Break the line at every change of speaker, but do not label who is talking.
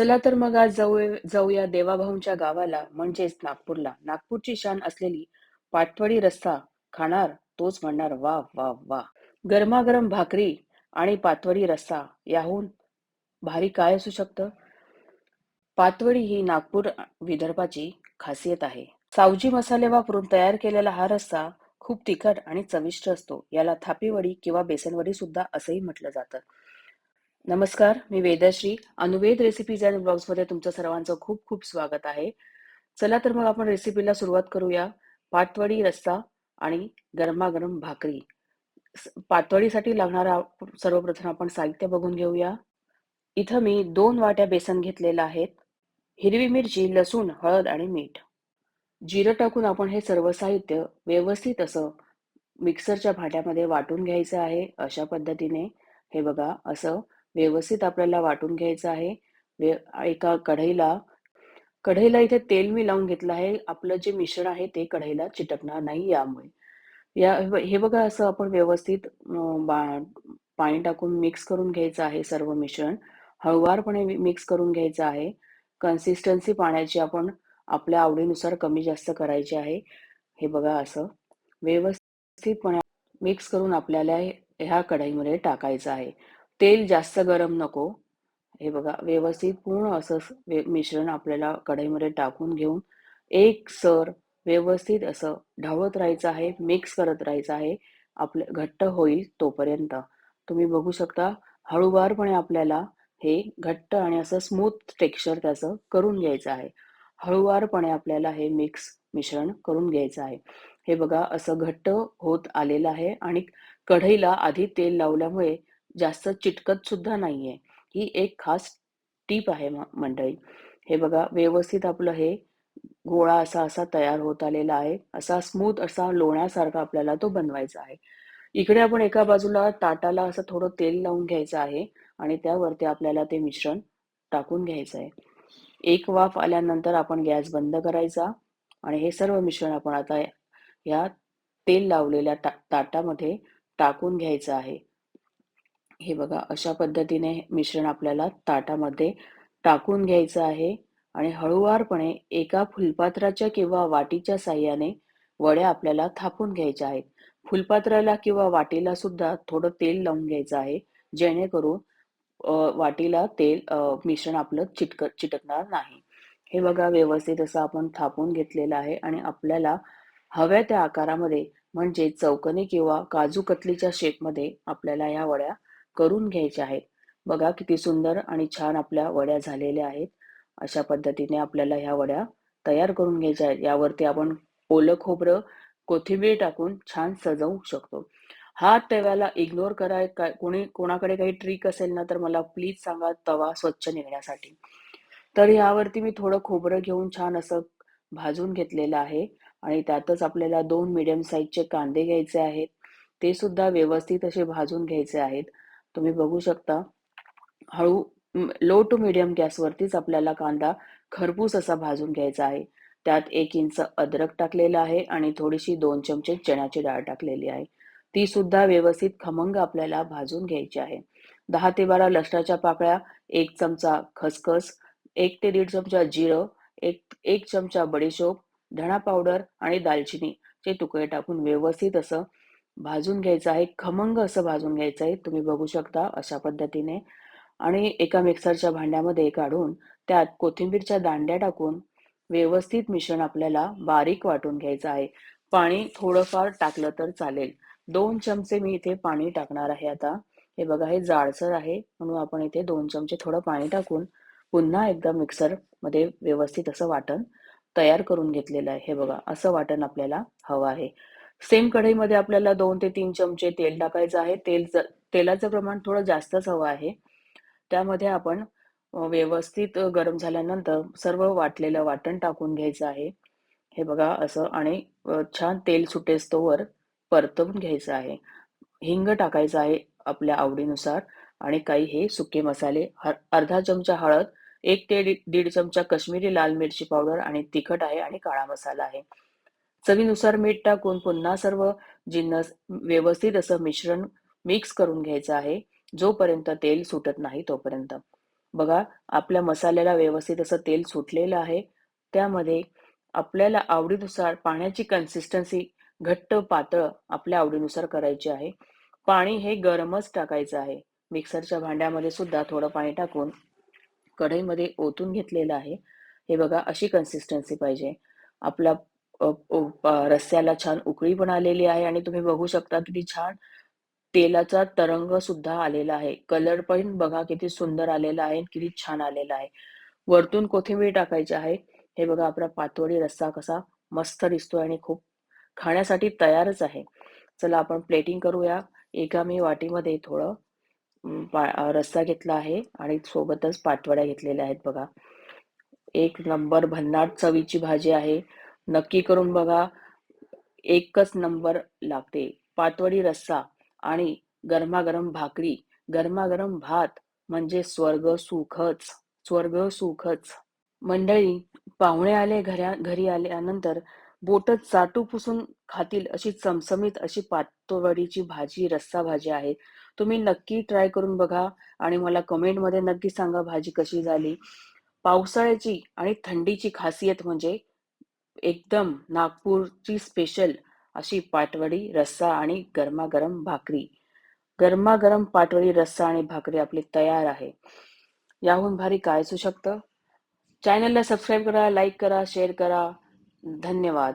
चला तर मग आज जाऊ जाऊया देवाभाऊंच्या गावाला म्हणजेच नागपूरला. नागपूरची शान असलेली पाटवडी रस्सा खाणार तोच म्हणणार वा वा वा गरमागरम भाकरी आणि पातवडी रस्सा याहून भारी काय असू शकतं? पातवडी ही नागपूर विदर्भाची खासियत आहे. सावजी मसाले वापरून तयार केलेला हा रस्सा खूप तिखट आणि चविष्ट असतो. याला थापीवडी किंवा बेसनवडी सुद्धा असंही म्हटलं जातं. नमस्कार मी वेदाश्री. अनुवेद रेसिपीज अँड ब्लॉग्समध्ये तुमचं सर्वांचं खूप खूप स्वागत आहे. चला तर मग आपण रेसिपीला सुरुवात करूया. पाटवडी रस्सा आणि गरमागरम भाकरी. पातवडीसाठी लागणारा सर्वप्रथम आपण साहित्य बघून घेऊया. इथं मी दोन वाट्या बेसन घेतलेलं आहेत. हिरवी मिरची लसूण हळद आणि मीठ. जिरं टाकून आपण हे सर्व साहित्य व्यवस्थित असं मिक्सरच्या भांड्यामध्ये वाटून घ्यायचं आहे अशा पद्धतीने. हे बघा असं व्यवस्थित आपल्याला वाटून घ्यायचं आहे. एका कढईला कढईला इथे तेल मी लावून घेतलं आहे. आपलं जे मिश्रण आहे ते कढईला चिटकणार नाही यामुळे. या हे बघा असं आपण व्यवस्थित पाणी टाकून मिक्स करून घ्यायचं आहे सर्व मिश्रण. हळुवारपणे मिक्स करून घ्यायचं आहे. कन्सिस्टन्सी पाण्याची आपण आपल्या आवडीनुसार कमी जास्त करायची आहे. हे बघा असं. व्यवस्थितपणे मिक्स करून आपल्याला ह्या कढईमध्ये टाकायचं आहे. तेल जास्त गरम नको. हे बघा व्यवस्थित पूर्ण असं मिश्रण आपल्याला कढईमध्ये टाकून घेऊन एक सर व्यवस्थित असं ढवळत राहायचं आहे मिक्स करत राहायचं आहे आपलं घट्ट होईल तोपर्यंत. तुम्ही बघू शकता हळूवारपणे आपल्याला हे घट्ट आणि असं स्मूथ टेक्स्चर त्याचं करून घ्यायचं आहे. हळूवारपणे आपल्याला हे मिक्स मिश्रण करून घ्यायचं आहे. हे बघा असं घट्ट होत आलेलं आहे आणि कढईला आधी तेल लावल्यामुळे जास्त चिटकत सुद्धा नाहीये. ही एक खास टीप आहे मंडळी. हे बघा व्यवस्थित आपलं हे गोळा असा असा तयार होत आलेला आहे. असा स्मूथ असा लोण्यासारखा आपल्याला तो बनवायचा आहे. इकडे आपण एका बाजूला ताटाला असं थोडं तेल लावून घ्यायचं आहे आणि त्यावरती आपल्याला ते मिश्रण टाकून घ्यायचं आहे. एक वाफ आल्यानंतर आपण गॅस बंद करायचा आणि हे सर्व मिश्रण आपण आता या तेल लावलेल्या ता ताटामध्ये टाकून घ्यायचं आहे. हे बघा अशा पद्धतीने मिश्रण आपल्याला ताटामध्ये टाकून घ्यायचं आहे आणि हळूवारपणे एका फुलपात्राच्या किंवा वाटीच्या साह्याने वड्या आपल्याला थापून घ्यायच्या आहेत. फुलपात्राला किंवा वाटीला सुद्धा थोडं तेल लावून घ्यायचं आहे जेणेकरून वाटीला तेल मिश्रण आपलं चिटक चिटकणार नाही. हे बघा व्यवस्थित असं आपण थापून घेतलेलं आहे आणि आपल्याला हव्या त्या आकारामध्ये म्हणजे चौकनी किंवा काजू कतलीच्या शेपमध्ये आपल्याला या वड्या करून घ्यायचे आहेत. बघा किती सुंदर आणि छान आपल्या वड्या झालेल्या आहेत. अशा पद्धतीने आपल्याला ह्या वड्या तयार करून घ्यायच्या आहेत. यावरती आपण ओलं खोबरं कोथिंबीर टाकून छान सजवू शकतो. हा तव्याला इग्नोर कराय काय कोणी कोणाकडे काही ट्रिक असेल ना तर मला प्लीज सांगा तवा स्वच्छ निघण्यासाठी. तर यावरती मी थोडं खोबरं घेऊन छान असं भाजून घेतलेलं आहे. आणि त्यातच आपल्याला दोन मिडियम साईजचे कांदे घ्यायचे आहेत. ते सुद्धा व्यवस्थित असे भाजून घ्यायचे आहेत. तुम्ही बघू शकता. हळू लो टू मिडियम गॅसवरतीच आपल्याला कांदा खरपूस असा भाजून घ्यायचा आहे. त्यात एक इंच अद्रक टाकलेलं आहे आणि थोडीशी दोन चमचे चण्याची डाळ टाकलेली आहे. ती सुद्धा व्यवस्थित खमंग आपल्याला भाजून घ्यायची आहे. दहा ते बारा लसणाच्या पाकळ्या एक चमचा खसखस एक ते दीड चमचा जिरं एक एक चमचा बडीशोप धणा पावडर आणि दालचिनी. चे तुकडे टाकून व्यवस्थित असं भाजून घ्यायचं आहे खमंग असं भाजून घ्यायचं आहे तुम्ही बघू शकता अशा पद्धतीने. आणि एका मिक्सरच्या भांड्यामध्ये काढून त्यात कोथिंबीरच्या दांड्या टाकून व्यवस्थित मिश्रण आपल्याला बारीक वाटून घ्यायचं आहे. पाणी थोडंफार टाकलं तर चालेल. दोन चमचे मी इथे पाणी टाकणार आहे आता. हे बघा हे जाडसर आहे म्हणून आपण इथे दोन चमचे थोडं पाणी टाकून पुन्हा एकदा मिक्सरमध्ये व्यवस्थित असं वाटण तयार करून घेतलेलं आहे. हे बघा असं वाटण आपल्याला हवं आहे. सेम कढईमध्ये आपल्याला दोन ते तीन चमचे तेल टाकायचं आहे. तेल तेलाचं प्रमाण थोडं जास्तच हवं आहे. त्यामध्ये आपण व्यवस्थित गरम झाल्यानंतर सर्व वाटलेलं वाटण टाकून घ्यायचं आहे. हे बघा असं आणि छान तेल सुटेस्तोवर परतवून घ्यायचं आहे. हिंग टाकायचं आहे आपल्या आवडीनुसार आणि काही हे सुके मसाले अर्धा चमचा हळद एक ते दीड चमचा काश्मीरी लाल मिरची पावडर आणि तिखट आहे आणि काळा मसाला आहे. चवीनुसार मीठ टाकून पुन्हा सर्व जिन्नस व्यवस्थित असं मिश्रण मिक्स करून घ्यायचं आहे. जोपर्यंत तेल सुटत नाही तोपर्यंत. बघा आपल्या मसाल्याला व्यवस्थित असं तेल सुटलेलं आहे. त्यामध्ये आपल्याला आवडीनुसार पाण्याची कन्सिस्टन्सी घट्ट पातळ आपल्या आवडीनुसार करायची आहे. पाणी हे गरमच टाकायचं आहे. मिक्सरच्या भांड्यामध्ये सुद्धा थोडं पाणी टाकून कढईमध्ये ओतून घेतलेलं आहे. हे बघा अशी कन्सिस्टन्सी पाहिजे. आपला रस्स्याला छान उकळी पण आलेली आहे आणि तुम्ही बघू शकता किती छान तेलाचा तरंग सुद्धा आलेला आहे. कलर पण बघा किती सुंदर आलेला आहे किती छान आलेला आहे. वरतून कोथिंबीर टाकायची आहे. हे बघा आपला पातोडी रस्सा कसा मस्त दिसतोय आणि खूप खाण्यासाठी तयारच आहे. चला आपण प्लेटिंग करूया. एका मी वाटीमध्ये थोडं रस्सा घेतला आहे आणि सोबतच पाटवड्या घेतलेल्या आहेत बघा. एक नंबर भन्नाट चवीची भाजी आहे. नक्की करून बघा. एकच नंबर लागते. पातवडी रस्सा आणि गरमागरम भाकरी. गरमागरम भात म्हणजे स्वर्ग सुखच. स्वर्ग सुखच. मंडळी पाहुणे आले घऱ्या घरी आल्यानंतर बोट चाटू पुसून खातील अशी चमचमीत अशी पातवडीची भाजी रस्सा भाजी आहे. तुम्ही नक्की ट्राय करून बघा आणि मला कमेंटमध्ये नक्की सांगा भाजी कशी झाली. पावसाळ्याची आणि थंडीची खासियत म्हणजे एकदम नागपूरची स्पेशल अशी पाटवडी रस्सा आणि गरमागरम भाकरी. गरमागरम पाटवडी रस्सा आणि भाकरी आपली तयार आहे. याहून भारी काय असू शकतं? चॅनलला सबस्क्राईब करा लाईक करा शेअर करा. धन्यवाद.